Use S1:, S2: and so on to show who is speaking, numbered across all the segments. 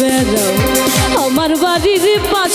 S1: বেড়াও। আমার বাড়ির পাশে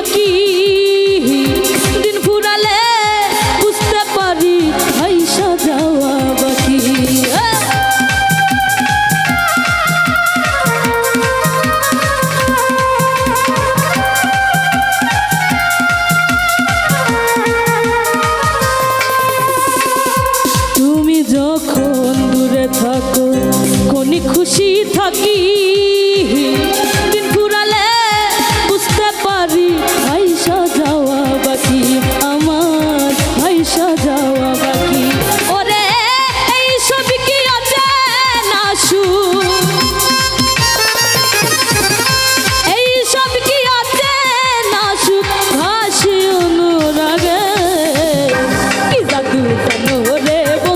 S1: aquí. I'm gonna hold Panore.